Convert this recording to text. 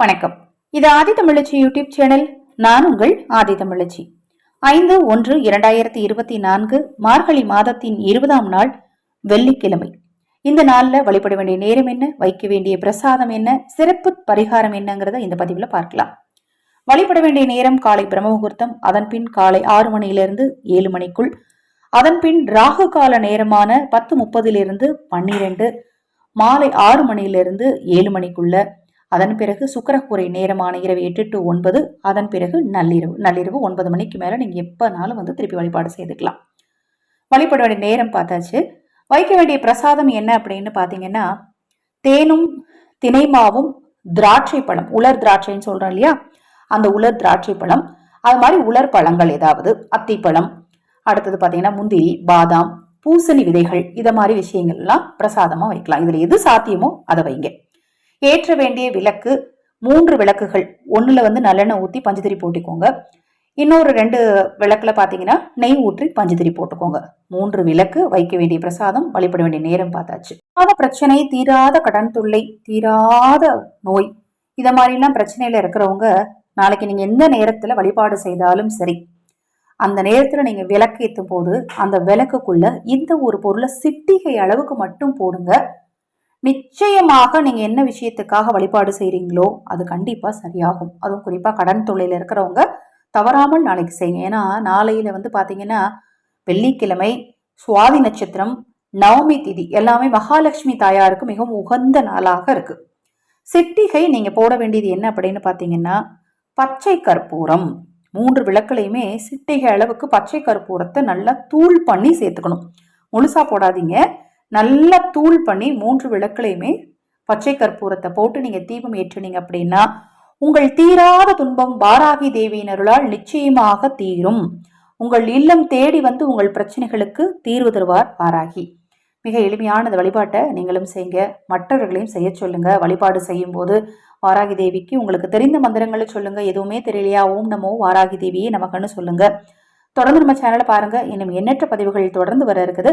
வணக்கம். இது ஆதி தமிழச்சி YouTube channel. நான் உங்கள் ஆதி தமிழச்சி. ஐந்து ஒன்று இரண்டாயிரத்தி இருபத்தி நான்கு மார்கழி மாதத்தின் இருபதாம் நாள் வெள்ளிக்கிழமை. இந்த நாளில் வழிபட வேண்டிய நேரம் என்ன? வைக்க வேண்டிய பிரசாதம் என்ன? சிறப்பு பரிகாரம் என்னங்கிறத இந்த பதிவில் பார்க்கலாம். வழிபட வேண்டிய நேரம் காலை பிரம்ம முகூர்த்தம் அதன் பின் காலை ஆறு மணியிலிருந்து ஏழு மணிக்குள் அதன் பின் ராகு கால நேரமான பத்து முப்பதிலிருந்து பன்னிரெண்டு மாலை ஆறு மணியிலிருந்து ஏழு மணிக்குள்ள அதன் பிறகு சுக்கரக்கூரை நேரமான இரவு எட்டு டு ஒன்பது அதன் பிறகு நள்ளிரவு நள்ளிரவு ஒன்பது மணிக்கு மேலே நீங்கள் எப்போனாலும் வந்து திருப்பி வழிபாடு செய்துக்கலாம். வழிபட வேண்டிய நேரம் பார்த்தாச்சு. வைக்க வேண்டிய பிரசாதம் என்ன அப்படின்னு பார்த்தீங்கன்னா தேனும் தினைமாவும் திராட்சை பழம் உலர் திராட்சைன்னு சொல்கிறோம் இல்லையா? அந்த உலர் திராட்சை பழம் அது மாதிரி உலர் பழங்கள் ஏதாவது அத்திப்பழம் அடுத்தது பார்த்தீங்கன்னா முந்திரி பாதாம் பூசணி விதைகள் இதை மாதிரி விஷயங்கள்லாம் பிரசாதமாக வைக்கலாம். இதில் எது சாத்தியமோ அதை வைங்க. ஏற்ற வேண்டிய விளக்கு மூன்று விளக்குகள். ஒன்றில் வந்து நல்லெண்ணெய் ஊற்றி பஞ்சுதிரி போட்டுக்கோங்க. இன்னொரு ரெண்டு விளக்கில் பார்த்தீங்கன்னா நெய் ஊற்றி பஞ்சுதிரி போட்டுக்கோங்க. மூன்று விளக்கு வைக்க வேண்டிய பிரசாதம் வழிபட வேண்டிய நேரம் பார்த்தாச்சு. தீராத பிரச்சனை தீராத கடன் தொல்லை தீராத நோய். இதை மாதிரிலாம் பிரச்சனையில் இருக்கிறவங்க நாளைக்கு நீங்கள் எந்த நேரத்தில் வழிபாடு செய்தாலும் சரி அந்த நேரத்தில் நீங்கள் விளக்கு ஏற்றும் போது அந்த விளக்குக்குள்ள இந்த ஒரு பொருளை சிட்டிகை அளவுக்கு மட்டும் போடுங்க. நிச்சயமாக நீங்கள் என்ன விஷயத்துக்காக வழிபாடு செய்கிறீங்களோ அது கண்டிப்பாக சரியாகும். அதுவும் குறிப்பாக கடன் தொழிலில் இருக்கிறவங்க தவறாமல் நாளைக்கு செய்யுங்க. ஏன்னா நாளையில் வந்து பார்த்தீங்கன்னா வெள்ளிக்கிழமை சுவாதி நட்சத்திரம் நவமி திதி எல்லாமே மகாலட்சுமி தாயாருக்கு மிகவும் உகந்த நாளாக இருக்குது சிட்டிகை நீங்கள் போட வேண்டியது என்ன அப்படின்னு பார்த்தீங்கன்னா பச்சை கற்பூரம். மூன்று விளக்குலையுமே சிட்டிகை அளவுக்கு பச்சை கற்பூரத்தை நல்லா தூள் பண்ணி சேர்த்துக்கணும். முழுசாக போடாதீங்க. நல்லா தூள் பண்ணி மூன்று விளக்குலையுமே பச்சை கற்பூரத்தை போட்டு நீங்க தீபம் ஏற்றுனீங்க அப்படின்னா உங்கள் தீராத துன்பம் வாராகி தேவியினருளால் நிச்சயமாக தீரும். உங்கள் இல்லம் தேடி வந்து உங்கள் பிரச்சனைகளுக்கு தீர்வு தருவார் வாராகி. மிக எளிமையானது வழிபாட்டை நீங்களும் செய்யுங்க. மற்றவர்களையும் செய்ய சொல்லுங்க. வழிபாடு செய்யும் போது வாராகி தேவிக்கு உங்களுக்கு தெரிந்த மந்திரங்களை சொல்லுங்க. எதுவுமே தெரியலையா? ஓம் நமோ வாராகி தேவியே நமக்குன்னு சொல்லுங்க. தொடர்ந்து நம்ம சேனலை பாருங்க. இன்னும் எண்ணற்ற பதிவுகள் தொடர்ந்து வர இருக்குது.